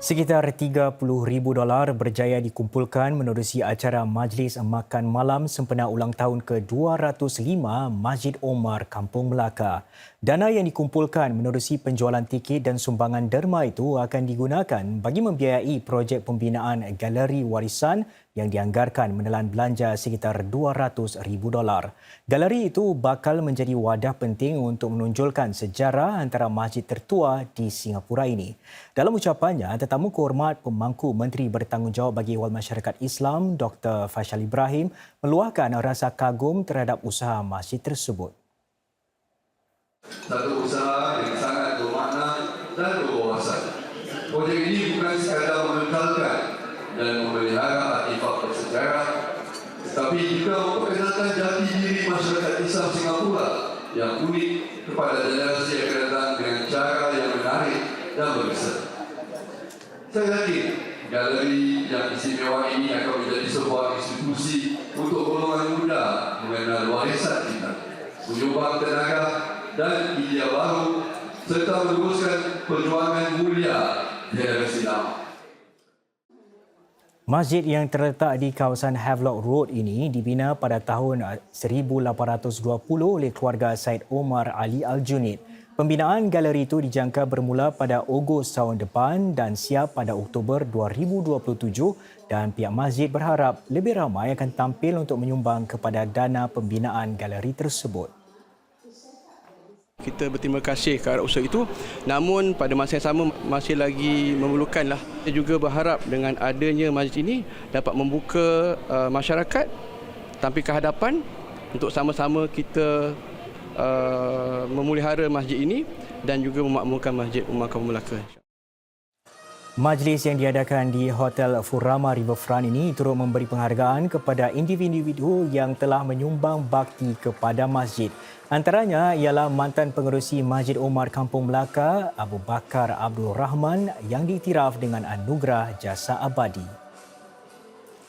Sekitar 30,000 dolar berjaya dikumpulkan menerusi acara Majlis Makan Malam sempena ulang tahun ke-205 Masjid Omar Kampung Melaka. Dana yang dikumpulkan menerusi penjualan tiket dan sumbangan derma itu akan digunakan bagi membiayai projek pembinaan galeri warisan yang dianggarkan menelan belanja sekitar 200,000 dolar. Galeri itu bakal menjadi wadah penting untuk menonjolkan sejarah antara masjid tertua di Singapura ini. Dalam ucapannya, tetamu kehormat pemangku Menteri Bertanggungjawab bagi Awal Masyarakat Islam Dr. Faisal Ibrahim meluahkan rasa kagum terhadap usaha masjid tersebut. Satu usaha yang sangat bermakna dan berwawasan. Projek ini bukan sekadar mengekalkan dan memelihara artifak bersejarah, tetapi juga memperkenalkan jati diri masyarakat Islam Singapura yang unik kepada generasi yang akan datang dengan cara yang menarik dan berkesan. Saya yakin galeri yang istimewa ini akan menjadi sebuah institusi untuk golongan muda mengenal warisan kita, menyumbang tenaga dan idea baru serta meneruskan perjuangan mulia generasi lama. Masjid yang terletak di kawasan Havelock Road ini dibina pada tahun 1820 oleh keluarga Said Omar Ali Al-Junid. Pembinaan galeri itu dijangka bermula pada Ogos tahun depan dan siap pada Oktober 2027 dan pihak masjid berharap lebih ramai akan tampil untuk menyumbang kepada dana pembinaan galeri tersebut. Kita berterima kasih ke arah usaha itu namun pada masa yang sama masih lagi memerlukanlah. Saya juga berharap dengan adanya masjid ini dapat membuka uh, masyarakat tampil ke hadapan untuk sama-sama kita uh, memelihara masjid ini dan juga memakmurkan masjid Umar Kampung Melaka. Majlis yang diadakan di Hotel Furama Riverfront ini turut memberi penghargaan kepada individu-individu yang telah menyumbang bakti kepada masjid. Antaranya ialah mantan pengerusi Masjid Omar Kampung Melaka, Abu Bakar Abdul Rahman yang diiktiraf dengan anugerah jasa abadi.